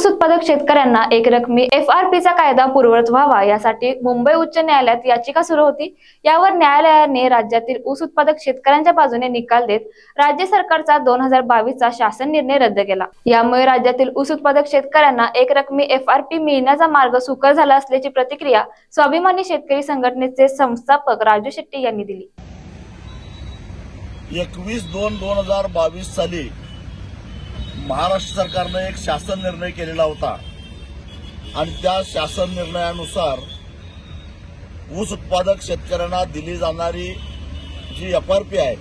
ऊस उत्पादक शेतकऱ्यांना एक रकमी एफ आर पीचा कायदा पूर्ववत व्हावा यासाठी मुंबई उच्च न्यायालयात याचिका सुरू होती. यावर न्यायालयाने राज्यातील ऊस उत्पादक शेतकऱ्यांच्या बाजूने निकाल देत राज्य सरकारचा दोन हजार बावीसचा शासन निर्णय रद्द केला. यामुळे राज्यातील ऊस उत्पादक शेतकऱ्यांना एक रकमी एफ आर पी मिळण्याचा मार्ग सुकर झाला असल्याची प्रतिक्रिया स्वाभिमानी शेतकरी संघटनेचे संस्थापक राजू शेट्टी यांनी दिली. एकवीस दोन दोन हजार बावीस साली महाराष्ट्र सरकारनं एक शासन निर्णय केलेला होता. आणि त्या शासन निर्णयानुसार ऊस उत्पादक शेतकऱ्यांना दिली जाणारी जी एफ आर पी आहे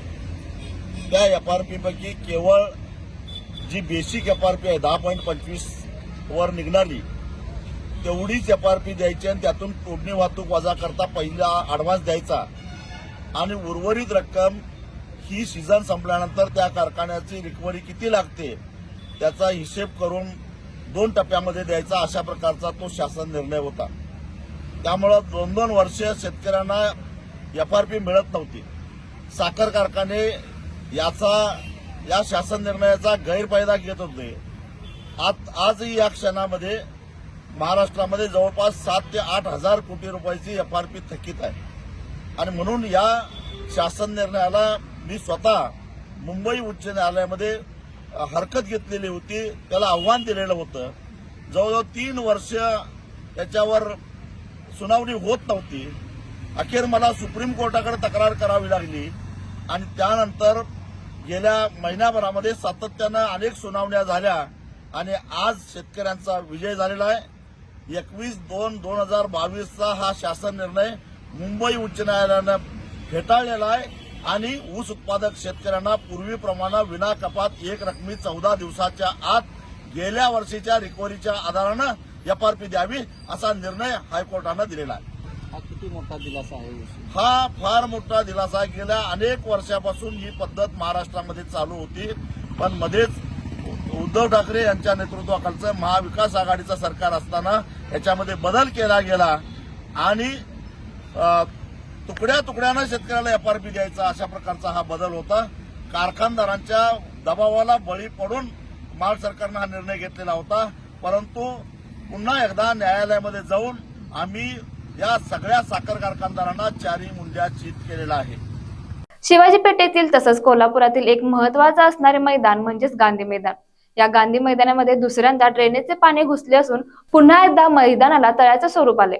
त्या एफ आर पीपैकी केवळ जी बेसिक एफ आर पी आहे दहा पॉईंट पंचवीस वर निघणारी तेवढीच एफ आर पी द्यायची आणि त्यातून तोडणी वाहतूक वजा करता पहिला ॲडव्हान्स द्यायचा. आणि उर्वरित रक्कम ही सीझन संपल्यानंतर त्या कारखान्याची रिकव्हरी किती लागते त्याचा हिशेब करून दोन टप्प्यामध्ये द्यायचा अशा प्रकारचा तो शासन निर्णय होता. त्यामुळं दोन दोन वर्ष शेतकऱ्यांना एफ आर पी मिळत नव्हती. साखर कारखाने याचा या शासन निर्णयाचा गैरफायदा घेत होते. आज आजही या क्षणामध्ये महाराष्ट्रामध्ये जवळपास सात ते आठ हजार कोटी रुपयाची एफ आर पी थकीत आहे. आणि म्हणून या शासन निर्णयाला मी स्वतः मुंबई उच्च न्यायालयामध्ये हरकत घेतलेली होती त्याला आव्हान दिलेलं होतं. जवळजवळ तीन वर्ष त्याच्यावर सुनावणी होत नव्हती. अखेर मला सुप्रीम कोर्टाकडे तक्रार करावी लागली आणि त्यानंतर गेल्या महिन्याभरामध्ये सातत्यानं अनेक सुनावण्या झाल्या आणि आज शेतकऱ्यांचा विजय झालेला आहे. एकवीस दोन दोन हजार बावीसचा हा शासन निर्णय मुंबई उच्च न्यायालयानं फेटाळलेला आहे. आणि ऊस उत्पादक शेतकऱ्यांना पूर्वीप्रमाणे विना कपात एक रकमी चौदा दिवसाच्या आत गेल्या वर्षीच्या रिकव्हरीच्या आधारानं एफआरपी द्यावी असा निर्णय हायकोर्टानं दिलेला आहे. हा किती मोठा दिलासा आहे हा फार मोठा दिलासा आहे. गेल्या अनेक वर्षापासून ही पद्धत महाराष्ट्रामध्ये चालू होती. पण मध्येच उद्धव ठाकरे यांच्या नेतृत्वाखालचं महाविकास आघाडीचं सरकार असताना याच्यामध्ये बदल केला गेला. आणि तुकड्या तुकड्यानं शेतकऱ्याला एफआरपी द्यायचा अशा प्रकारचा हा बदल होता. कारखानदारांच्या दबावाला बळी पडून माल सरकारनं हा निर्णय घेतलेला होता. परंतु पुन्हा एकदा न्यायालयामध्ये जाऊन आम्ही या सगळ्या साखर कारखानदारांना चारी मुंड्या चित केलेला आहे. शिवाजी पेठेतील तसंच कोल्हापुरातील एक महत्वाचं असणारे मैदान म्हणजेच गांधी मैदान. या गांधी मैदानामध्ये दुसऱ्यांदा ड्रेनेजचे पाणी घुसले असून पुन्हा एकदा मैदानाला तळ्याचं स्वरूप आले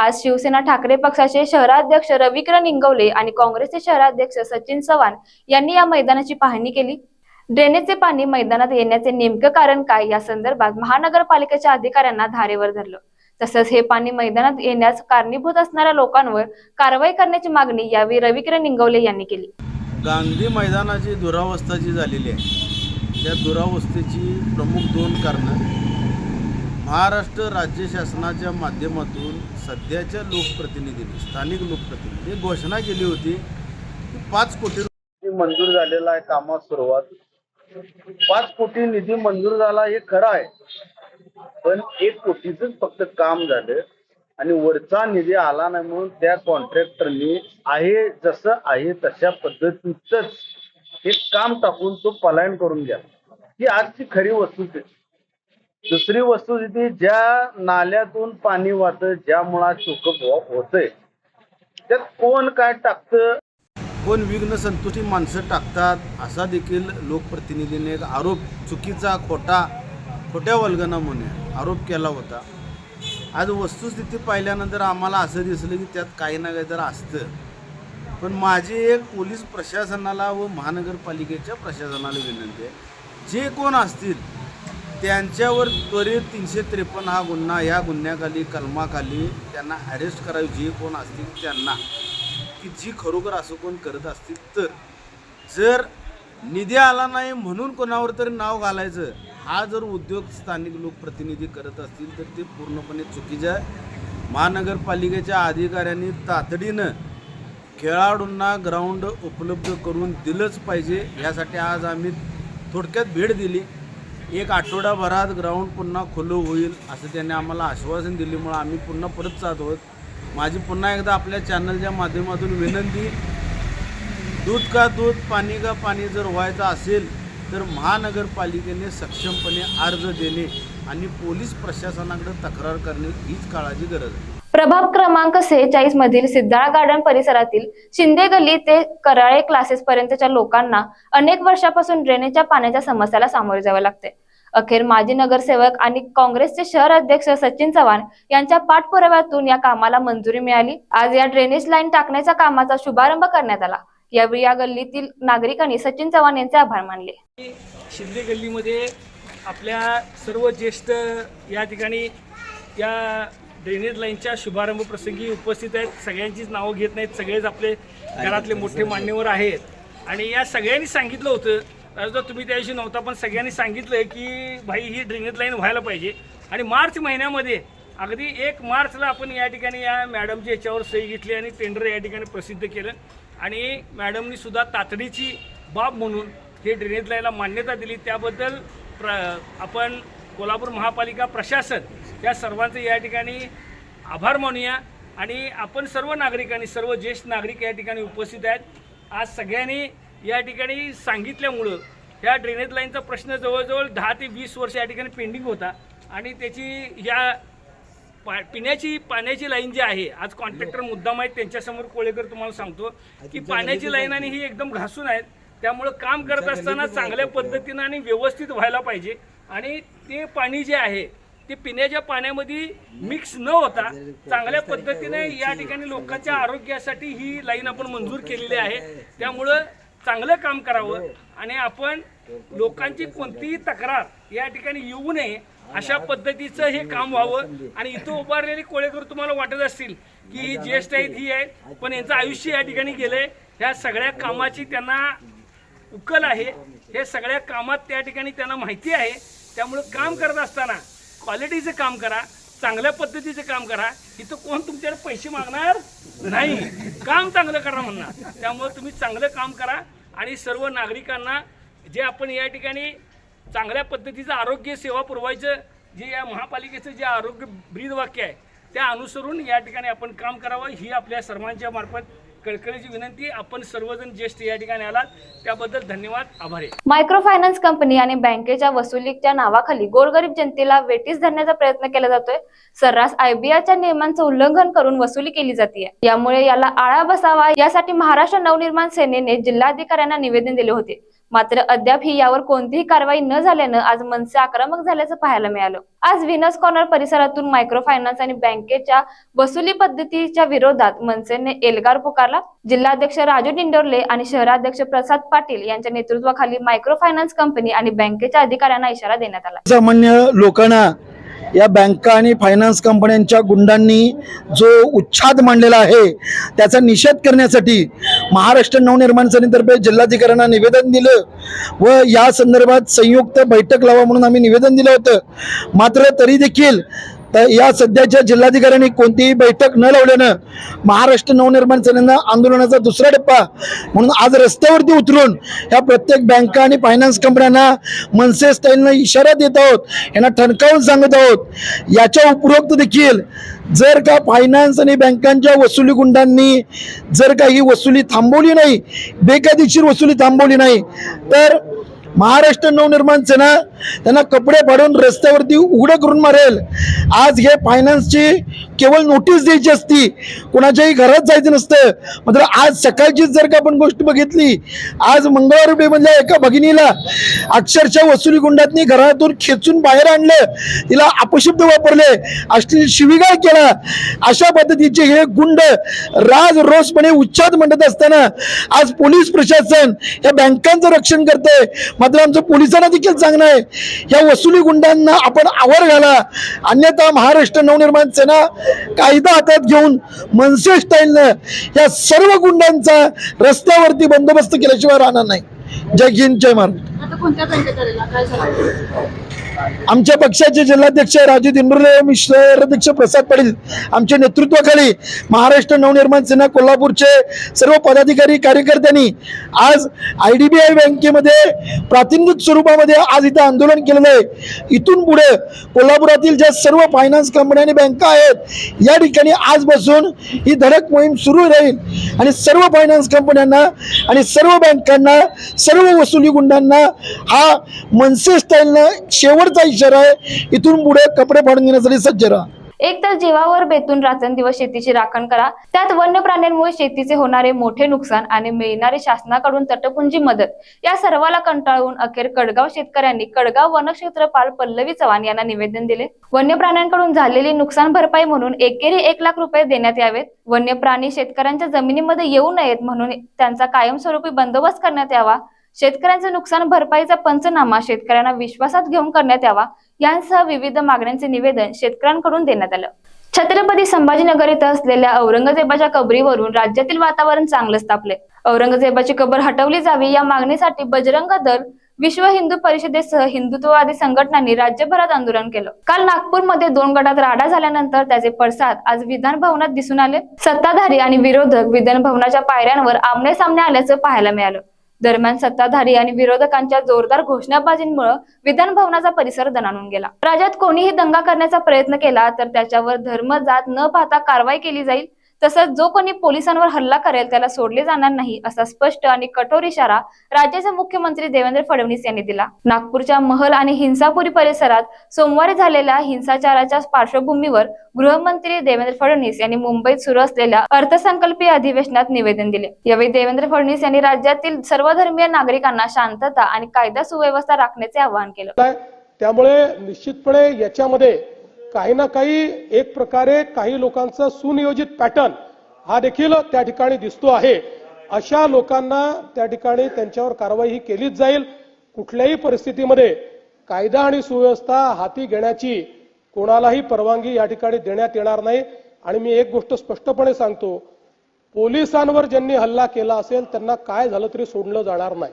आज शिवसेना ठाकरे पक्षाचे शहराध्यक्ष रविकिरण इंगवले आणि काँग्रेसचे शहराध्यक्ष सचिन चव्हाण यांनी या मैदानाची पाहणी केली. ड्रेनेजचे पाणी मैदानात येण्याचे नेमकं कारण काय या संदर्भात महानगरपालिकेच्या अधिकाऱ्यांना धारेवर धरलं. तसंच हे पाणी मैदानात येण्यास कारणीभूत असणाऱ्या लोकांवर कारवाई करण्याची मागणी यावेळी रविकिरण निंगवले यांनी केली. गांधी मैदानाची दुरावस्था जी झालेली आहे त्या दुरावस्थेची प्रमुख दोन कारणं. महाराष्ट्र राज्य शासनाच्या माध्यमातून सध्याच्या लोकप्रतिनिधींनी स्थानिक लोकप्रतिनिधी घोषणा केली होती की पाच कोटी मंजूर झालेला आहे कामास सुरुवात. पाच कोटी निधी मंजूर झाला हे खरं आहे. पण एक कोटीच फक्त काम झालं आणि वरचा निधी आला नाही म्हणून त्या कॉन्ट्रॅक्टरनी आहे जसं आहे तशा पद्धतीच हे काम टाकून तो पलायन करून घ्या. ही आजची खरी वस्तुस्थिती दुसरी वस्तुस्थिती ज्या नाल्यातून पाणी वाहत ज्या मुळात चुकप होतंय त्यात कोण काय टाकतं? कोण विघ्न संतुष्टी माणसं टाकतात असा देखील लोकप्रतिनिधीने एक आरोप चुकीचा खोटा खोट्या वल्गनामुळे आरोप केला होता. आज वस्तुस्थिती पाहिल्यानंतर आम्हाला असं दिसलं की त्यात काही ना काही तर असतं. पण माझी एक पोलीस प्रशासनाला व महानगरपालिकेच्या प्रशासनाला विनंती आहे जे कोण असतील त्यांच्यावर त्वरित तीनशे त्रेपन्न हा गुन्हा या गुन्ह्याखाली कलमाखाली त्यांना अरेस्ट करावी जे कोण असतील त्यांना. की जी खरोखर असं कोण करत असतील तर जर निधी आला नाही म्हणून कोणावर तरी नाव घालायचं हा जर उद्योग स्थानिक लोकप्रतिनिधी करत असतील तर ते पूर्णपणे चुकीचं आहे. महानगरपालिकेच्या अधिकाऱ्यांनी तातडीनं खेळाडूंना ग्राउंड उपलब्ध करून दिलंच पाहिजे यासाठी आज आम्ही थोडक्यात भेट दिली. एक आठवडाभरात ग्राउंड पुन्हा खुलं होईल असं त्यांनी आम्हाला आश्वासन दिल्यामुळं आम्ही पुन्हा परत जात आहोत. माझी पुन्हा एकदा आपल्या चॅनलच्या माध्यमातून विनंती दूध का दूध पाणी का पाणी जर व्हायचं असेल तर महानगरपालिकेने सक्षमपणे अर्ज देणे आणि पोलीस प्रशासनाकडे तक्रार करणे हीच काळाची गरज आहे. प्रभाग क्रमांक सेहेचाळीस मधील सिद्धाळा गार्डन परिसरातील शिंदे गल्ली ते कराळे क्लासेस पर्यंतच्या लोकांना अनेक वर्षापासून ड्रेनेजच्या पाण्याच्या समस्याला सामोरे जावे लागते. अखेर माजी नगरसेवक आणि काँग्रेसचे शहर अध्यक्ष सचिन चव्हाण यांच्या पाठपुराव्यातून या कामाला मंजुरी मिळाली. आज या ड्रेनेज लाईन टाकण्याच्या कामाचा शुभारंभ करण्यात आला. यावेळी या गल्लीतील नागरिकांनी सचिन चव्हाण यांचे आभार मानले. शिंदे गल्लीमध्ये आपल्या सर्व ज्येष्ठ या ठिकाणी या ड्रेनेज लाईनच्या शुभारंभ प्रसंगी उपस्थित आहेत. सगळ्यांचीच नावं घेत नाहीत. सगळेच आपले घरातले मोठे मान्यवर आहेत. आणि या सगळ्यांनी सांगितलं होतं राजदा तुम्ही त्याविषयी नव्हता पण सगळ्यांनी सांगितलं की भाई ही ड्रेनेज लाईन व्हायला पाहिजे. आणि मार्च महिन्यामध्ये अगदी एक मार्चला आपण या ठिकाणी या मॅडमची याच्यावर सही घेतली आणि टेंडर या ठिकाणी प्रसिद्ध केलं. आणि मॅडमनी सुद्धा तातडीची बाब म्हणून हे ड्रेनेज लाईनला मान्यता दिली. त्याबद्दल प्र आपण कोल्हापूर महापालिका प्रशासन या सर्वांचं या ठिकाणी आभार मानूया. आणि आपण सर्व नागरिकांनी सर्व ज्येष्ठ नागरिक या ठिकाणी उपस्थित आहेत. आज सगळ्यांनी या ठिकाणी सांगितल्यामुळं ह्या ड्रेनेज लाईनचा प्रश्न जवळजवळ दहा ते वीस वर्ष या ठिकाणी पेंडिंग होता. आणि त्याची या पा पिण्याची पाण्याची लाईन जी आहे आज कॉन्ट्रॅक्टर मुद्दाम आहेत त्यांच्यासमोर कोळेकर तुम्हाला सांगतो की पाण्याची लाईन आणि ही एकदम घासून आहेत. त्यामुळं काम करत असताना चांगल्या पद्धतीनं आणि व्यवस्थित व्हायला पाहिजे. आणि ते पाणी जे आहे ते पिण्याच्या पाण्यामध्ये मिक्स न होता चांगल्या पद्धतीने या ठिकाणी लोकांच्या आरोग्यासाठी ही लाईन आपण मंजूर केलेली आहे. त्यामुळं चांगलं काम करावं आणि आपण लोकांची कोणतीही तक्रार या ठिकाणी येऊ नये अशा पद्धतीचं हे काम व्हावं. आणि इथं उभारलेली कोळेकर तुम्हाला वाटत असतील की ही ज्येष्ठ आहेत ही आहेत पण यांचं आयुष्य या ठिकाणी गेलंय. ह्या सगळ्या कामाची त्यांना उकल आहे. हे सगळ्या कामात त्या ठिकाणी त्यांना माहिती आहे. त्यामुळं काम करत असताना क्वालिटीचं काम करा. चांगल्या पद्धतीचं काम करा. इथं कोण तुमच्याकडे पैसे मागणार नाही. काम चांगलं करा म्हणणार. त्यामुळे तुम्ही चांगलं काम करा आणि सर्व नागरिकांना जे आपण या ठिकाणी चांगल्या पद्धतीचं आरोग्य सेवा पुरवायचं जे या महापालिकेचं जे आरोग्य ब्रीद वाक्य आहे त्या अनुसरून या ठिकाणी आपण काम करावं. ही आपल्या सर्वांच्या मार्फत कळकळीची विनंती आपण सर्वजण ज्येष्ठ या ठिकाणी आलात. त्याबद्दल धन्यवाद आभार आहे. मायक्रो फायनान्स कंपनी आणि बँकेच्या वसुलीच्या नावाखाली गोरगरीब जनतेला वेटीस धरण्याचा प्रयत्न केला जातोय. सर्रास आयबीआयच्या नियमांचं उल्लंघन करून वसुली केली जाते यामुळे याला आळा बसावा यासाठी महाराष्ट्र नवनिर्माण सेनेने जिल्हाधिकाऱ्यांना निवेदन दिले होते. मात्र अद्याप ही यावर कोणतीही कारवाई न झाल्यानं आज मनसे आक्रमक झाल्याचं पाहायला मिळालं. आज व्हिनस कॉर्नर परिसरातून मायक्रो फायनान्स आणि बँकेच्या वसुली पद्धतीच्या विरोधात मनसेने एल्गार पुकारला. जिल्हाध्यक्ष राजू डिंडोरले आणि शहराध्यक्ष प्रसाद पाटील यांच्या नेतृत्वाखाली मायक्रो फायनान्स कंपनी आणि बँकेच्या अधिकाऱ्यांना इशारा देण्यात आला. सामान्य लोकांना या बँका आणि फायनान्स कंपन्यांच्या गुंडांनी जो उच्छाद मांडलेला आहे त्याचा निषेध करण्यासाठी महाराष्ट्र नवनिर्माण सेनेतर्फे जिल्हाधिकाऱ्यांना निवेदन दिलं व या संदर्भात संयुक्त बैठक लावा म्हणून आम्ही निवेदन दिलं होतं. मात्र तरी देखील तर या सध्याच्या जिल्हाधिकाऱ्यांनी कोणतीही बैठक न लावल्यानं महाराष्ट्र नवनिर्माण सेनेनं आंदोलनाचा दुसरा टप्पा म्हणून आज रस्त्यावरती उतरून ह्या प्रत्येक बँका आणि फायनान्स कंपन्यांना मनसे स्टाईलनं इशारा देत आहोत यांना ठणकावून सांगत आहोत. याच्या उपरोक्त देखील जर का फायनान्स आणि बँकांच्या वसुली गुंडांनी जर का ही वसुली थांबवली नाही बेकायदेशीर वसुली थांबवली नाही तर महाराष्ट्र नवनिर्माण सेना त्यांना कपडे फाडून रस्त्यावरती उघडं करून मारेल. आज हे फायनान्सची केवळ नोटीस द्यायची असती. कोणाच्याही घरात जायचं नसतं. मात्र आज सकाळचीच जर का आपण गोष्ट बघितली आज मंगळवार पेमधल्या एका भगिनीला अक्षरशः वसुली गुंडातनी घरातून खेचून बाहेर आणलं. तिला अपशब्द वापरले. अश्लील शिविगाळ केला. अशा पद्धतीचे हे गुंड राज रोसपणे उच्चात म्हणत असताना आज पोलीस प्रशासन या बँकांचं रक्षण करते मात्र आमचं पोलिसांना देखील सांगणं आहे. या वसुली गुंडांना आपण आवर घाला. अन्यथा महाराष्ट्र नवनिर्माण सेना कायदा हातात घेऊन मनसे स्टाईलनं या सर्व गुंडांचा रस्त्यावरती बंदोबस्त केल्याशिवाय राहणार नाही. जय हिंद जय महाराष्ट्र. आमच्या पक्षाचे जिल्हाध्यक्ष राजू दिंडुर्ले मिश्र अध्यक्ष प्रसाद पाटील आमच्या नेतृत्वाखाली महाराष्ट्र नवनिर्माण सेना कोल्हापूरचे सर्व पदाधिकारी कार्यकर्त्यांनी आज आय डी बी आय बँकेमध्ये प्रातिनिधिक स्वरूपामध्ये आज इथं आंदोलन केलेलं आहे. इथून पुढे कोल्हापुरातील ज्या सर्व फायनान्स कंपन्या आणि बँका आहेत या ठिकाणी आजपासून ही धडक मोहीम सुरू राहील. आणि सर्व फायनान्स कंपन्यांना आणि सर्व बँकांना सर्व वसुली गुंडांना हा मनसे स्टाईलनं शेवटचा इशारा आहे इथून पुढे कपडे फाडून घेण्यासाठी सज्ज राहा. एक तर जीवावर बेतून रात्रंदिवस शेतीची राखण करा. त्यात वन्य प्राण्यांमुळे शेतीचे होणारे मोठे नुकसान आणि मिळणारे शासनाकडून तटपुंजी मदत. या सर्वाला कंटाळून अखेर कडगाव शेतकऱ्यांनी कडगाव वनक्षेत्रपाल पल्लवी चव्हाण यांना निवेदन दिले. वन्य प्राण्यांकडून झालेली नुकसान भरपाई म्हणून एकेरी एक लाख रुपये देण्यात यावेत. वन्य प्राणी शेतकऱ्यांच्या जमिनीमध्ये येऊ नयेत म्हणून त्यांचा कायमस्वरूपी बंदोबस्त करण्यात यावा. शेतकऱ्यांचे नुकसान भरपाईचा पंचनामा शेतकऱ्यांना विश्वासात घेऊन करण्यात यावा यांसह विविध मागण्यांचे निवेदन शेतकऱ्यांकडून देण्यात आलं. छत्रपती संभाजीनगर इथं असलेल्या औरंगजेबाच्या कबरीवरून राज्यातील वातावरण चांगलंच तापले औरंगजेबाची कबर हटवली जावी या मागणीसाठी बजरंग दल विश्व हिंदू परिषदेसह हिंदुत्ववादी संघटनांनी राज्यभरात आंदोलन केलं. काल नागपूरमध्ये दोन गटात राडा झाल्यानंतर त्याचे पडसाद आज विधान भवनात दिसून आले. सत्ताधारी आणि विरोधक विधान भवनाच्या पायऱ्यांवर आमने सामने आल्याचं पाहायला मिळालं. दरम्यान सत्ताधारी आणि विरोधकांच्या जोरदार घोषणाबाजींमुळे विधान भवनाचा परिसर दणाणून गेला. राज्यात कोणीही दंगा करण्याचा प्रयत्न केला तर त्याच्यावर धर्म जात न पाहता कारवाई केली जाईल तसंच जो कोणी पोलिसांवर हल्ला करेल त्याला सोडले जाणार नाही असा स्पष्ट आणि कठोर इशारा राज्याचे मुख्यमंत्री देवेंद्र फडणवीस यांनी दिला. नागपूरच्या महल आणि हिंसापुरी परिसरात सोमवारी झालेल्या हिंसाचाराच्या पार्श्वभूमीवर गृहमंत्री देवेंद्र फडणवीस यांनी मुंबईत सुरू असलेल्या अर्थसंकल्पीय अधिवेशनात निवेदन दिले. यावेळी देवेंद्र फडणवीस यांनी राज्यातील सर्वधर्मीय नागरिकांना शांतता आणि कायदा सुव्यवस्था राखण्याचे आवाहन केलं. त्यामुळे निश्चितपणे याच्यामध्ये काही ना काही एक प्रकारे काही लोकांचा सुनियोजित पॅटर्न हा देखील त्या ठिकाणी दिसतो आहे. अशा लोकांना त्या ठिकाणी त्यांच्यावर कारवाई ही केलीच जाईल. कुठल्याही परिस्थितीमध्ये कायदा आणि सुव्यवस्था हाती घेण्याची कोणालाही परवानगी या ठिकाणी देण्यात येणार नाही. आणि मी एक गोष्ट स्पष्टपणे सांगतो पोलिसांवर ज्यांनी हल्ला केला असेल त्यांना काय झालं तरी सोडलं जाणार नाही.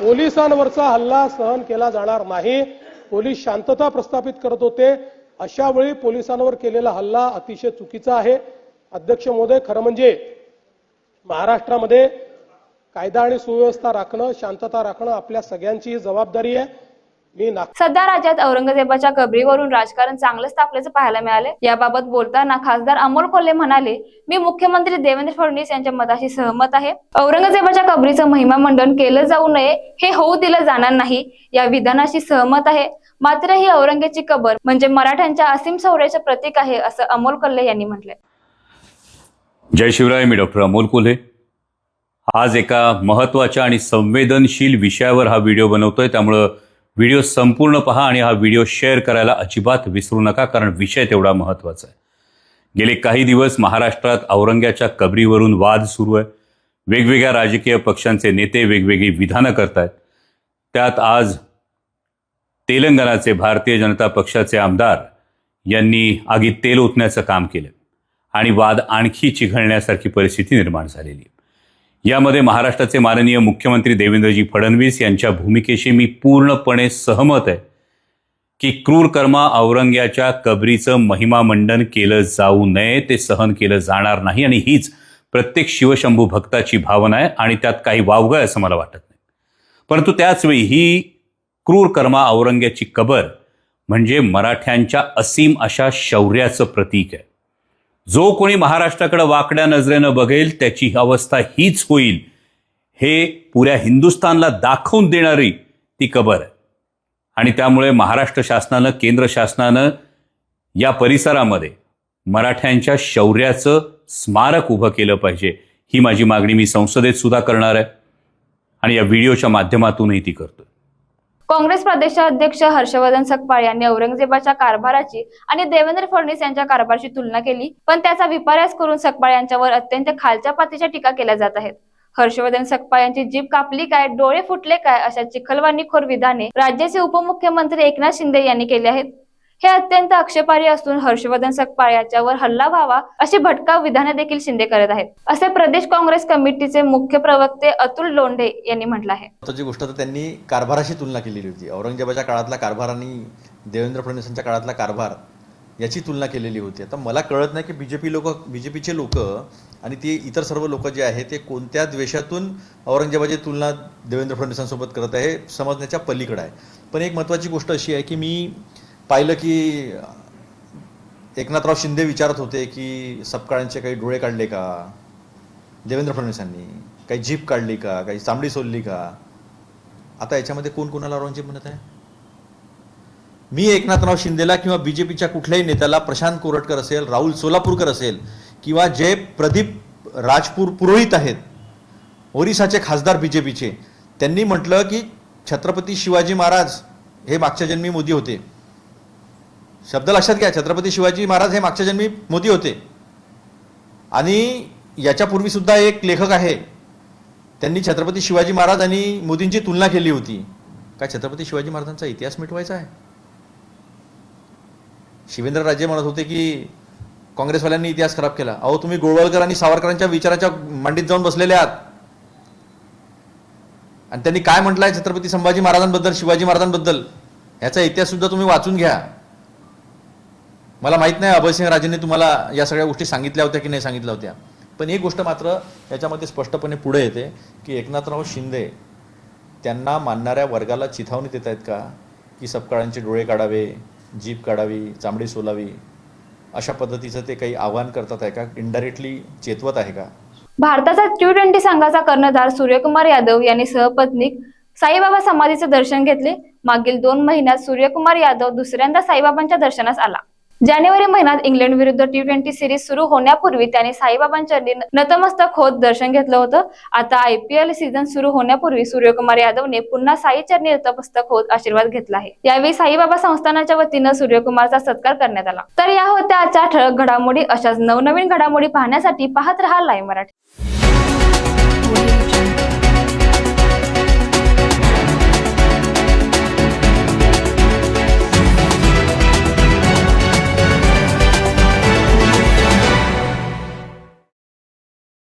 पोलिसांवरचा हल्ला सहन केला जाणार नाही. पोलीस शांतता प्रस्थापित करत होते. अशा वेळी पोलिसांवर केलेला हल्ला अतिशय चुकीचा आहे. अध्यक्ष महोदय खरं म्हणजे महाराष्ट्रामध्ये कायदा आणि सुव्यवस्था राखणं शांतता राखणं आपल्या सगळ्यांची जबाबदारी आहे. मी सध्या राज्यात औरंगजेबाच्या कबरीवरून राजकारण चांगलंच तापल्याचं पाहायला मिळाले याबाबत बोलताना खासदार अमोल कोल्हे म्हणाले मी मुख्यमंत्री देवेंद्र फडणवीस यांच्या मताशी सहमत आहे. औरंगजेबाच्या कबरीचं महिमा मंडन केलं जाऊ नये हे होऊ दिलं जाणार नाही. या विधानाशी सहमत आहे. मात्र ही औरंगेची कबर म्हणजे मराठ्यांच्या असीम शौर्याचे प्रतीक आहे असं अमोल कोल्हे यांनी म्हटलंय. जय शिवराय मी डॉक्टर अमोल कोल्हे. आज एका महत्त्वाच्या आणि संवेदनशील विषयावर हा व्हिडिओ बनवतोय. त्यामुळं व्हिडिओ संपूर्ण पहा आणि हा व्हिडिओ शेअर करायला अजिबात विसरू नका कारण विषय तेवढा महत्त्वाचा आहे. गेले काही दिवस महाराष्ट्रात औरंग्याच्या कबरीवरून वाद सुरू आहे. वेगवेगळ्या राजकीय पक्षांचे नेते वेगवेगळी विधानं करतायत. त्यात आज तेलंगणाचे भारतीय जनता पक्षाचे आमदार यांनी आगीत तेल ओतण्याचं काम केलं. आणि वाद आणखी चिघळण्यासारखी परिस्थिती निर्माण झालेली आहे. यामध्ये महाराष्ट्राचे माननीय मुख्यमंत्री देवेंद्रजी फडणवीस यांच्या भूमिकेशी मी पूर्णपणे सहमत आहे की क्रूर कर्मा औरंग्याच्या कबरीचं महिमामंडन केलं जाऊ नये ते सहन केलं जाणार नाही आणि हीच प्रत्येक शिवशंभू भक्ताची भावना आहे आणि त्यात काही वावगं आहे असं मला वाटत नाही. परंतु त्याचवेळी ही क्रूर कर्मा औरंग्याची कबर म्हणजे मराठ्यांच्या असीम अशा शौर्याचं प्रतीक आहे. जो कोणी महाराष्ट्राकडे वाकड्या नजरेनं बघेल त्याची अवस्था हीच होईल. हे पुऱ्या हिंदुस्थानला दाखवून देणारी ती कबर आहे. आणि त्यामुळे महाराष्ट्र शासनानं केंद्र शासनानं या परिसरामध्ये मराठ्यांच्या शौर्याचं स्मारक उभं केलं पाहिजे. ही माझी मागणी मी संसदेत सुद्धा करणार आहे. आणि या व्हिडिओच्या माध्यमातूनही ती करतोय. काँग्रेस प्रदेशाध्यक्ष हर्षवर्धन सकपाळ यांनी औरंगजेबाच्या कारभाराची आणि देवेंद्र फडणवीस यांच्या कारभाराची तुलना केली. पण त्याचा विपर्यास करून सकपाळ यांच्यावर अत्यंत खालच्या पातीच्या टीका केल्या जात आहेत. हर्षवर्धन सकपाळ यांची जीभ कापली काय डोळे फुटले काय अशा चिखलवाणीखोर विधाने राज्याचे उपमुख्यमंत्री एकनाथ शिंदे यांनी केले आहेत. हे अत्यंत आक्षेपार्ह असून हर्षवर्धन सकपाळ याच्यावर हल्ला व्हावा अशी भटकाव विधाने देखील शिंदे करत आहेत. असे प्रदेश काँग्रेस कमिटीचे मुख्य प्रवक्ते अतुल लोंढे यांनी म्हटलं आहे. जी गोष्ट तर त्यांनी कारभाराशी तुलना केलेली होती. औरंगजेबाच्या काळातला कारभार आणि देवेंद्र फडणवीसांच्या काळातला कारभार याची तुलना केलेली होती. आता मला कळत नाही की बी जे पी लोक बी जे पीचे लोक आणि ते इतर सर्व लोक जे आहेत ते कोणत्या द्वेषातून औरंगजेबाची तुलना देवेंद्र फडणवीसांसोबत करत आहे समजण्याच्या पलीकडे आहे. पण एक महत्त्वाची गोष्ट अशी आहे की मी पाहिलं की एकनाथराव शिंदे विचारत होते की सपकाळांचे काही डोळे काढले का? देवेंद्र फडणवीसांनी काही जीप काढली का? काही चांबडी सोलली का? आता याच्यामध्ये कोण कोणाला औरंगजेब म्हणत आहे? मी एकनाथराव शिंदेला किंवा बी जे पीच्या कुठल्याही नेत्याला प्रशांत कोरटकर असेल राहुल सोलापूरकर असेल किंवा जे प्रदीप राजपूर पुरोहित आहेत ओरिसाचे खासदार बी जे पीचे त्यांनी म्हटलं की छत्रपती शिवाजी महाराज हे मागच्या जन्मी मोदी होते. शब्द लक्षात घ्या. छत्रपती शिवाजी महाराज हे मागच्या जन्मी मोदी होते. आणि याच्यापूर्वी सुद्धा एक लेखक आहे. त्यांनी छत्रपती शिवाजी महाराज आणि मोदींची तुलना केली होती. काय छत्रपती शिवाजी महाराजांचा इतिहास मिटवायचा आहे? शिवेंद्र राजे म्हणत होते की काँग्रेसवाल्यांनी इतिहास खराब केला. अहो तुम्ही गोळवळकर आणि सावरकरांच्या विचाराच्या मांडीत जाऊन बसलेले आहात. आणि त्यांनी काय म्हटलंय छत्रपती संभाजी महाराजांबद्दल शिवाजी महाराजांबद्दल? ह्याचा इतिहास सुद्धा तुम्ही वाचून घ्या. मला माहीत नाही अभयसिंह राजेंनी तुम्हाला या सगळ्या गोष्टी सांगितल्या होत्या की नाही सांगितल्या होत्या. पण एक गोष्ट मात्र याच्यामध्ये स्पष्टपणे पुढे येते की एकनाथराव शिंदे त्यांना मानणाऱ्या वर्गाला चिथावणी देत आहेत का? की सपकाळांचे डोळे काढावे जीप काढावी चांबडी सोलावी अशा पद्धतीचं ते काही आव्हान करतात आहे का? इनडायरेक्टली चेतवत आहे का? भारताचा टी ट्वेंटी संघाचा कर्णधार सूर्यकुमार यादव यांनी सहपत्नीक साईबाबा समाधीचे दर्शन घेतले. मागील दोन महिन्यात सूर्यकुमार यादव दुसऱ्यांदा साईबाबांच्या दर्शनास आला. जानेवारी महिन्यात इंग्लंड विरुद्ध टी ट्वेंटी सिरीज सुरू होण्यापूर्वी त्याने साईबाबांच्या नतमस्तक होत दर्शन घेतलं होतं. आता आय पी एल सीझन सुरू होण्यापूर्वी सूर्यकुमार यादवने पुन्हा साई चरणी नतमस्तक होत आशीर्वाद घेतला आहे. यावेळी साईबाबा संस्थानाच्या वतीनं सूर्यकुमारचा सत्कार करण्यात आला. तर या होत्या आजच्या ठळक घडामोडी. अशाच नवनवीन घडामोडी पाहण्यासाठी पाहत रहा लाईव्ह मराठी.